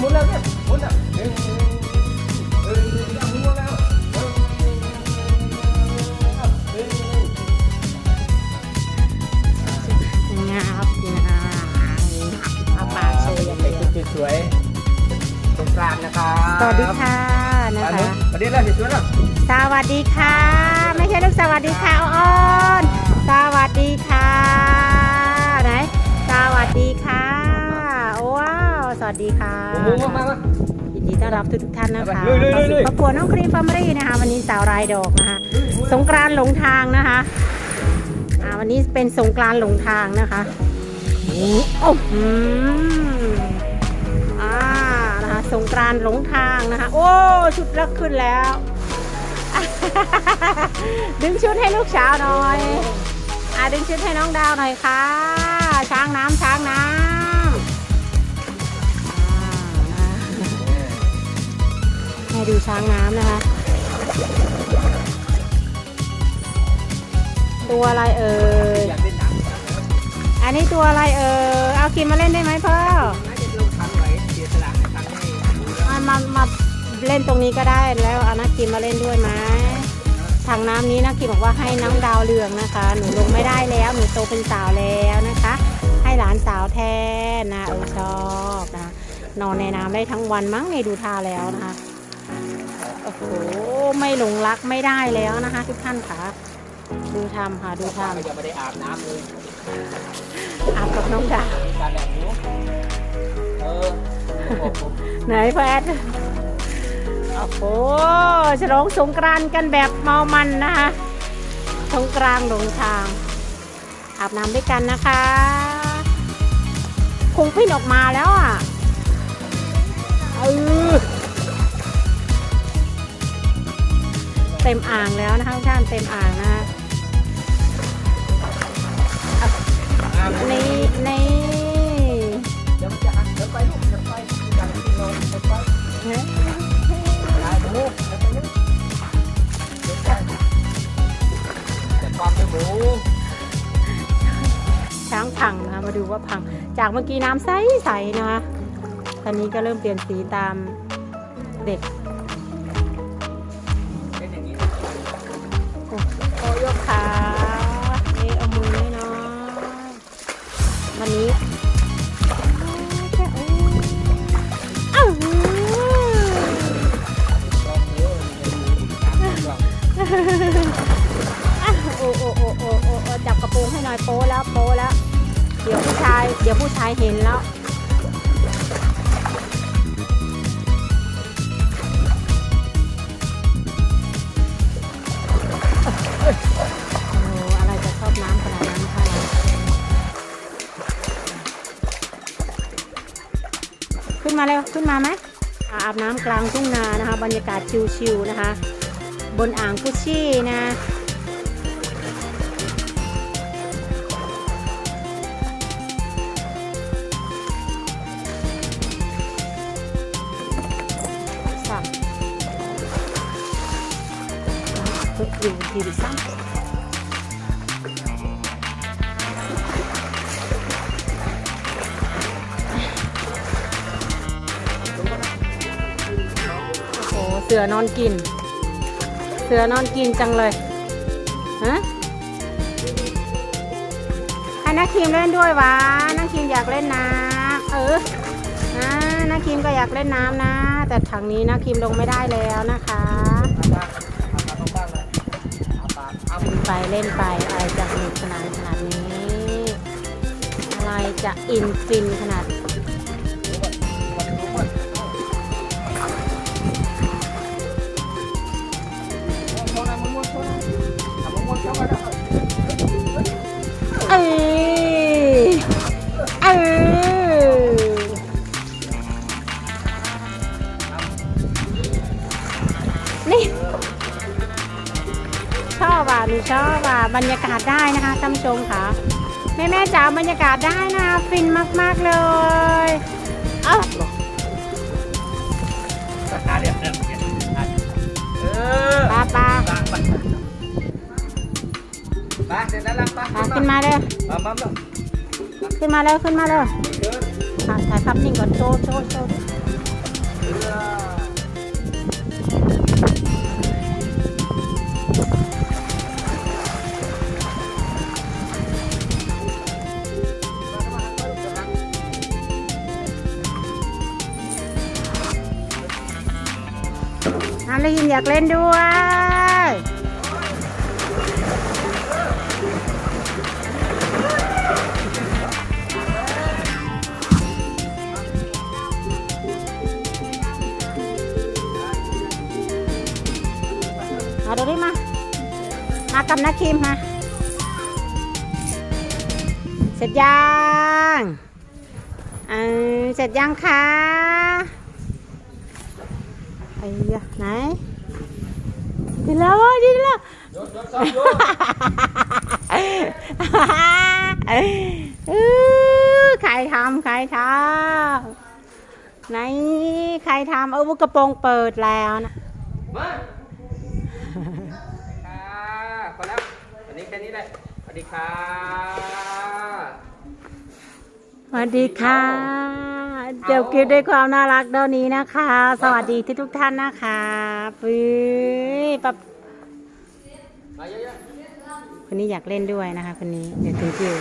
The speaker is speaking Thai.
หมุนแล้วเนี่ยหมุนแล้วเออเออเอาหมุนแล้วเออเอองับงับเอาปากโชว์อย่างเดียวชุดสวยๆสงกรานต์นะครับสวัสดีค่ะนะคะสวัสดีแล้วสวยๆแล้วสวัสดีค่ะ ไม่ใช่ลูกสวัสดีค่ะ วสวัสดีค่ะโอ้โหมามามายินดีต้อนรับทุกๆท่านนะคะลุยลุยลุยลุยเข้าสู่ครอบครัวน้องครีมฟาร์มรี่นะคะ วันนี้สาวรายดอกนะคะ สงกรานต์หลงทางนะคะอ่าวันนี้เป็นสงกรานต์หลงทางนะคะโอ้อืมอ่านะคะสงกรานต์หลงทางนะคะ โอ้ชุดรักขึ้นแล้ว ดึงชุดให้ลูกสาวหน่อยอ่าดึงชุดให้น้องดาวหน่อยค่ะ ช้างน้ำช้างน้ำ ดูช้างน้ำนะคะ ตัวอะไรเอ่ยอยากเล่นน้ำอันนี้ตัวอะไรเอ่ยเอากินมาเล่นได้ไหมพ่อน่าจะลงทันไว้เสียสละให้ทันให้มามามาเล่นตรงนี้ก็ได้แล้วเอานักกินมาเล่นด้วยไหมถังน้ำนี้นักกินบอกว่าให้น้องดาวเรืองนะคะ หนูลงไม่ได้แล้วหนูโตเป็นสาวแล้วนะคะ ให้หลานสาวแทนนะเออชอบนะนอนในน้ำได้ทั้งวันมั้งในดูท่าแล้วนะคะ อ้โห ไม่หลงรักไม่ได้แล้วนะคะ ทุกท่านค่ะ ดูทำค่ะดูทก็ยังไม่ได้อาบน้ำเลยำอาบกับน้องดาวมีการแบบนี้เออโอ้โหไหนแฟดโอ้โหฉลองสงกรานต์กันแบบเมามันนะคะสงกรานต์หลงทาง อาบน้ำด้วยกันนะคะ คงพิ่นออกมาแล้วอะเออ ต็มอ่างแล้วนะคะท่านเต็มอ่างนะคะอาบน้นี่นี่เดี๋ยวมันจะหักเดี๋ยวไปลูกเดี๋ยวไปการที่นอนเดี๋ยวไปตายหมูเดี๋ยวไปเดี๋ยวไปเดี๋ยวความเป็นหมูช้างพังนะคะมาดูว่าพัง จากเมื่อกี้น้ำใสใสๆนะคะตอนนี้ก็เริ่มเปลี่ยนสีตามเด็ก โอ้โอ้โอ้โอ้โอ้จับกระโปรงให้หน่อยโป๊แล้วโป๊แล้ว เดี๋ยวผู้ชาย เดี๋ยวผู้ชายเห็นแล้วอะไรจะชอบน้ำขนาดนั้นคะขึ้นมาเร็วขึ้นมาไหมอาบน้ำกลางทุ่งนานะคะ บรรยากาศชิวๆนะคะ บนอ่างกุชชี่นะสับฝึกอยู่ทีดิซ้ำโอ้โหเสือนอนกิน สือนอนกินจังเลย ฮะให้นักทีมเล่นด้วยวะนักทีมอยากเล่นน้ำเออนะนักทีมก็อยากเล่นน้ำนะ แต่ถังนี้นักทีมลงไม่ได้แล้วนะคะไปเล่นไปอะไรจะสนุกสนานขนาดนี้ อะไรจะอินฟินขนาด ชอบอะบรรยากาศได้นะคะท่านผู้ชมค่ะแม่แม่ๆจ๋าบรรยากาศได้นะฟินมาก ๆ เลยเอ้าอะเดี๋ยวเดี๋ยวเดี๋ยวอะเออปลาปลาปากไปไปเดี๋ยวนั้นละไปปลาขึ้นมาเลยมามามาขึ้นมาเลยขึ้นมาเลยเดินอะถ่ายภาพนิ่งก่อนโชว์โชว์โชว์ อาลีนอยากเล่นด้วย เอาดูดิมา มากับนักคิมมาเสร็จยังเออเสร็จยังคะ ไอ้ยะไหนดีแล้วดีแล้วใครทำใครทำไหนใครทำเออกระโปรงเปิดแล้วนะมาค่ะพอแล้ววันนี้แค่นี้แหละสวัสดีค่ะสวัสดีค่ะ เดี๋ยวคลิปด้วยความน่ารักเท่านี้นะคะ สวัสดีที่ทุกท่านนะคะปื้ยปับมาเยอะๆคนนี้อยากเล่นด้วยนะคะคนนี้เดี๋ยวถึงคิว